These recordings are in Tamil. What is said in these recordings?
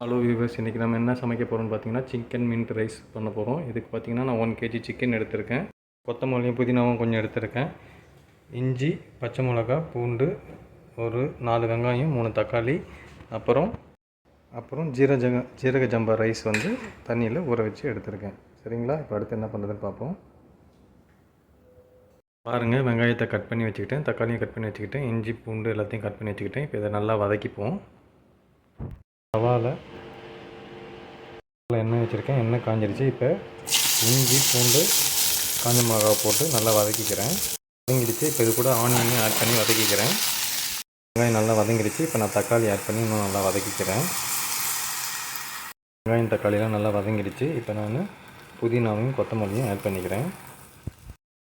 ஹலோ வியூவர்ஸ் இன்றைக்கி நம்ம என்ன சமைக்க போகிறோம்னு பார்த்தீங்கன்னா சிக்கன் மின்ட் ரைஸ் பண்ண போகிறோம் இதுக்கு பார்த்தீங்கன்னா நான் ஒன் கேஜி சிக்கன் எடுத்திருக்கேன். கொத்தமல்லியும் புதினாவும் கொஞ்சம் எடுத்திருக்கேன். இஞ்சி பச்சை மிளகா பூண்டு ஒரு நாலு வெங்காயம் மூணு தக்காளி அப்புறம் அப்புறம் ஜீரஜக ஜீரக ஜம்பா ரைஸ் வந்து தண்ணியில் ஊற வச்சு எடுத்திருக்கேன். சரிங்களா? இப்போ அடுத்து என்ன பண்ணுறதுன்னு பார்ப்போம் பாருங்கள் வெங்காயத்தை கட் பண்ணி வச்சுக்கிட்டேன். தக்காளியும் கட் பண்ணி வச்சுக்கிட்டேன். இஞ்சி பூண்டு எல்லாத்தையும் கட் பண்ணி வச்சுக்கிட்டேன். இப்போ இதை நல்லா வதக்கிப்போம். தவாவில் எண்ணெய் வச்சுருக்கேன். எண்ணெய் காஞ்சிருச்சு. இப்போ இஞ்சி பூண்டு காஞ்ச மிளகா போட்டு நல்லா வதக்கிக்கிறேன். வதங்கிடுச்சு. இப்போ இது கூட ஆனியனையும் ஆட் பண்ணி வதக்கிக்கிறேன். வெங்காயம் நல்லா வதங்கிடுச்சு. இப்போ நான் தக்காளி ஆட் பண்ணி இன்னும் நல்லா வதக்கிக்கிறேன். வெங்காயம் தக்காளிலாம் நல்லா வதங்கிடுச்சு. இப்போ நான் புதினாவையும் கொத்தமல்லியும் ஆட் பண்ணிக்கிறேன்.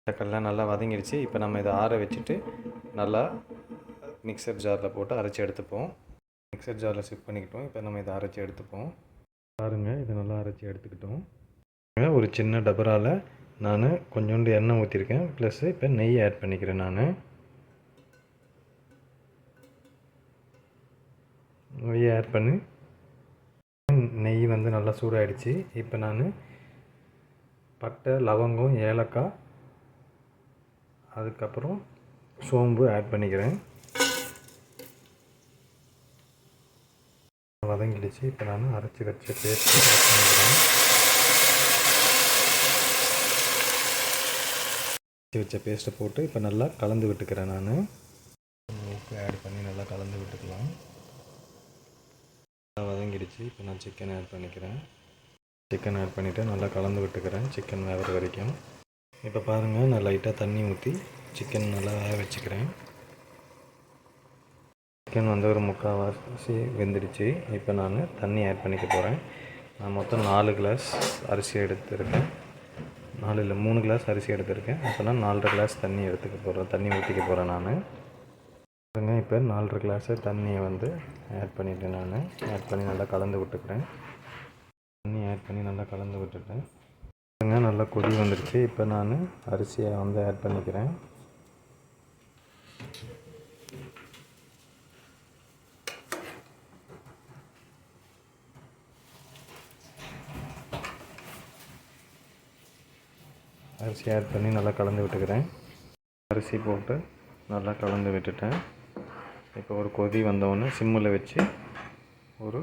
தக்காளிலாம் நல்லா வதங்கிடுச்சு. இப்போ நம்ம இதை ஆற வச்சுட்டு நல்லா மிக்சர் ஜாரில் போட்டு அரைச்சி எடுத்துப்போம். மிக்சர் ஜாரில் ஷிஃப்ட் பண்ணிக்கிட்டோம். இப்போ நம்ம இதை அரைச்சி எடுத்துப்போம். பாருங்கள் இதை நல்லா அரைச்சி எடுத்துக்கிட்டோம். ஒரு சின்ன டபராவில் நான் கொஞ்சோண்டு எண்ணெய் ஊற்றிருக்கேன் ப்ளஸ் இப்போ நெய் ஆட் பண்ணிக்கிறேன் நான். நெய் ஆட் பண்ணி நெய் வந்து நல்லா சூடாகிடுச்சு இப்போ நான் பட்டை லவங்கம் ஏலக்காய் அதுக்கப்புறம் சோம்பு ஆட் பண்ணிக்கிறேன். வதங்கிடுச்சு. இப்போ நான் அரைச்சி வச்ச பேஸ்ட் ஆட் பண்ணிக்கிறேன். அரைச்சி வச்ச பேஸ்ட்டை போட்டு இப்போ நல்லா கலந்து விட்டுக்கிறேன் நான். உப்பு ஆட் பண்ணி நல்லா கலந்து விட்டுக்கலாம். நல்லா வதங்கிடுச்சு. இப்போ நான் சிக்கன் ஆட் பண்ணிக்கிறேன். சிக்கன் ஆட் பண்ணிவிட்டு நல்லா கலந்து விட்டுக்கிறேன். சிக்கன் வேகிற வரைக்கும். இப்போ பாருங்கள் நான் லைட்டாக தண்ணி ஊற்றி சிக்கன் நல்லா வேக வச்சுக்கிறேன். சிக்கன் வந்து ஒரு முக்கால்வாசி வெந்துடுச்சு. இப்போ நான் தண்ணி ஆட் பண்ணிக்க போகிறேன் நான் மொத்தம் நாலு கிளாஸ் அரிசி எடுத்துருக்கேன். நாலு இல்லை மூணு கிளாஸ் அரிசி எடுத்திருக்கேன். இப்போ நான் நாலரை கிளாஸ் தண்ணி எடுத்துக்க போகிறேன் தண்ணி ஊற்றிக்க போகிறேன் நான். பாருங்க இப்போ நாலரை கிளாஸு தண்ணியை வந்து ஆட் பண்ணிவிட்டேன் நான். ஆட் பண்ணி நல்லா கலந்து விட்டுக்கிறேன். தண்ணி ஆட் பண்ணி நல்லா கலந்து விட்டுட்டேன். பாருங்க நல்லா கொதி வந்துடுச்சு. இப்போ நான் அரிசியை வந்து ஆட் பண்ணிக்கிறேன். அரிசி ஆட் பண்ணி நல்லா கலந்து விட்டுக்கிறேன். அரிசி போட்டு நல்லா கலந்து விட்டுட்டேன். இப்போ ஒரு கொதி வந்தவுடனே சிம்மில் வச்சு ஒரு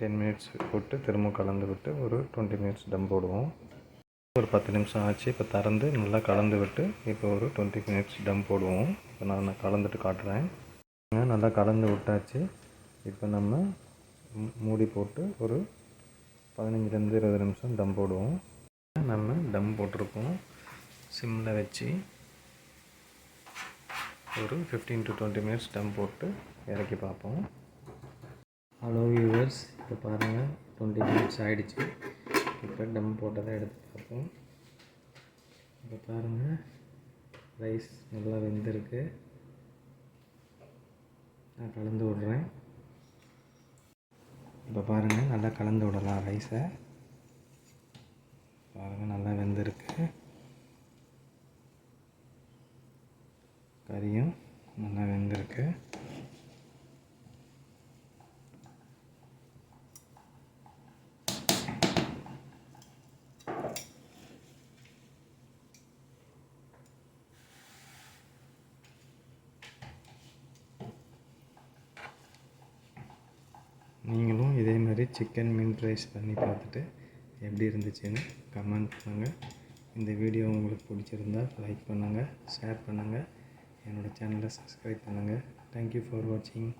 டென் மினிட்ஸ் போட்டு திரும்ப கலந்து விட்டு ஒரு டுவெண்ட்டி மினிட்ஸ் டம் போடுவோம். ஒரு பத்து நிமிஷம் ஆச்சு. இப்போ திறந்து நல்லா கலந்து விட்டு இப்போ ஒரு டுவெண்ட்டி மினிட்ஸ் டம் போடுவோம். இப்போ நான் கலந்துட்டு காட்டுறேன். நல்லா கலந்து விட்டாச்சு. இப்போ நம்ம மூடி போட்டு ஒரு பதினஞ்சுலேருந்து இருபது நிமிஷம் டம் போடுவோம். நம்ம டம் போட்டிருக்கோம். சிம்மில் வச்சு ஒரு ஃபிஃப்டீன் டு டுவெண்ட்டி மினிட்ஸ் டம் போட்டு இறக்கி பார்ப்போம். ஹலோ வியூவர்ஸ் இப்போ பாருங்கள் டுவெண்ட்டி மினிட்ஸ் ஆகிடுச்சு இப்போ டம் போட்டதை எடுத்து பார்ப்போம். இப்போ பாருங்கள் ரைஸ் நல்லா வெந்திருக்கு. நான் கலந்து விடுறேன். இப்போ பாருங்கள் நல்லா கலந்து விடலாம் ரைஸை பாருங்கள் நல்லா வெந்திருக்கு. கறியும் நல்லா வெந்திருக்கு. நீங்களும் இதே மாதிரி சிக்கன் மீன் ரைஸ் பண்ணி பார்த்துட்டு எப்படி இருந்துச்சுன்னு கமெண்ட் பண்ணுங்கள் இந்த வீடியோ உங்களுக்கு பிடிச்சிருந்தா லைக் பண்ணுங்கள் ஷேர் பண்ணுங்கள் என்னோடய சேனலை சப்ஸ்கிரைப் பண்ணுங்கள் தேங்க்யூ ஃபார் வாட்சிங்